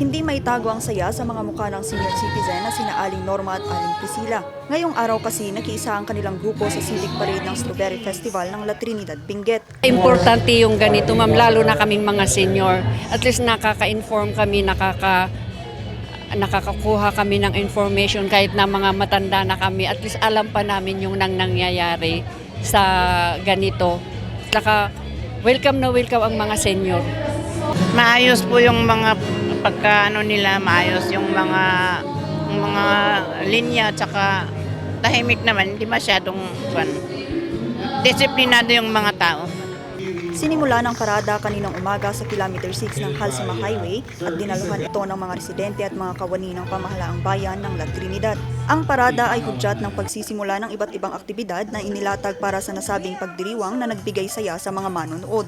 Hindi may tago ang saya sa mga mukha ng senior citizen na sina Aling Norma at Aling Priscilla. Ngayong araw kasi nakiisa ang kanilang grupo sa Civic Parade ng Strawberry Festival ng La Trinidad, Benguet. Importante yung ganito, ma'am, lalo na kaming mga senior. At least nakaka-inform kami, nakaka nakakakuha kami ng information kahit na mga matanda na kami. At least alam pa namin yung nang nangyayari sa ganito. Saka welcome na welcome ang mga senior. Maayos po yung mga pagkaano nila, maayos yung mga mga linya at saka tahimik naman, hindi masyadong fun. Disiplinado yung mga tao. Sinimula ng parada kaninang umaga sa Kilometer 6 ng Halsema Highway at dinaluhan ito ng mga residente at mga kawani ng pamahalaang bayan ng La Trinidad. Ang parada ay hudyat ng pagsisimula ng iba't ibang aktibidad na inilatag para sa nasabing pagdiriwang na nagbigay saya sa mga manonood.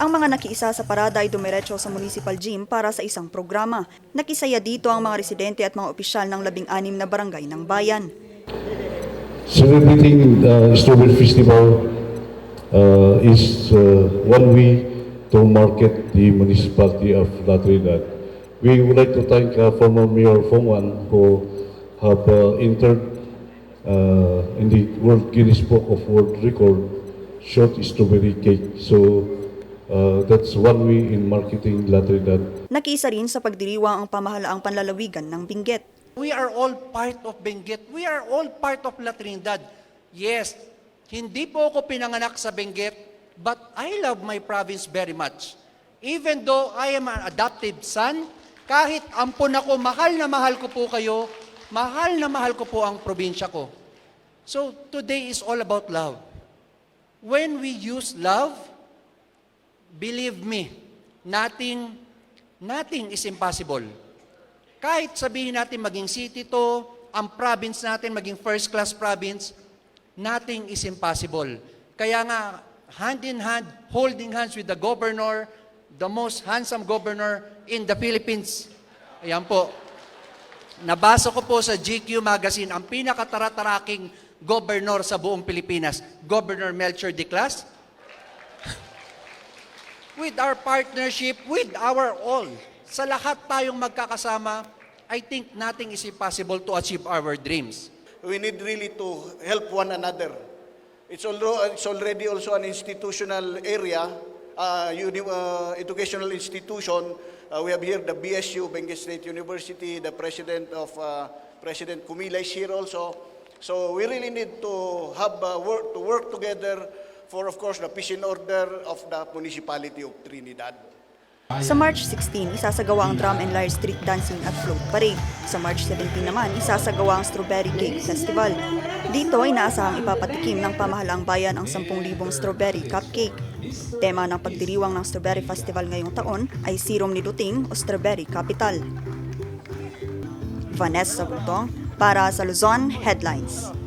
Ang mga nakiisa sa parada ay dumiretso sa municipal gym para sa isang programa. Nakisaya dito ang mga residente at mga opisyal ng labing-anim na barangay ng bayan. Celebrating the Strawberry Festival uh, is uh, one way to market the municipality of La Trinidad. We would like to thank uh, former Mayor Fong Wan who have uh, entered uh, in the World Guinness Book of World Record short strawberry cake. So uh, that's one way in marketing La Trinidad. Nakiisa rin sa pagdiriwang ang pamahalaang panlalawigan ng Benguet. We are all part of Benguet. We are all part of La Trinidad. Yes, hindi po ako pinanganak sa Benguet, but I love my province very much. Even though I am an adopted son, kahit ampon ako, mahal na mahal ko po kayo, mahal na mahal ko po ang probinsya ko. So today is all about love. When we use love, believe me, nothing, nothing is impossible. Kahit sabihin natin maging city to, ang province natin maging first class province, nothing is impossible. Kaya nga, hand in hand, holding hands with the governor, the most handsome governor in the Philippines. Ayan po. Nabasa ko po sa GQ magazine ang pinakatataraking governor sa buong Pilipinas, Governor Melchor de Clas. With our partnership, with our all, sa lahat tayong magkakasama, I think nothing is impossible to achieve our dreams. we need really to help one another. It's, already also an institutional area, uh, uh, educational institution. Uh, we have here the BSU, Benguet State University, the president of uh, President Kumila is here also. So we really need to have uh, work to work together for, of course, the and order of the municipality of Trinidad. Sa March 16, isasagawa ang Drum and Lyre Street Dancing at Float Parade. Sa March 17 naman, isasagawa ang Strawberry Cake Festival. Dito ay naasahang ipapatikim ng pamahalaang bayan ang 10,000 strawberry cupcake. Tema ng pagdiriwang ng Strawberry Festival ngayong taon ay Sirom ni Duting o Strawberry Capital. Vanessa Butong para sa Luzon Headlines.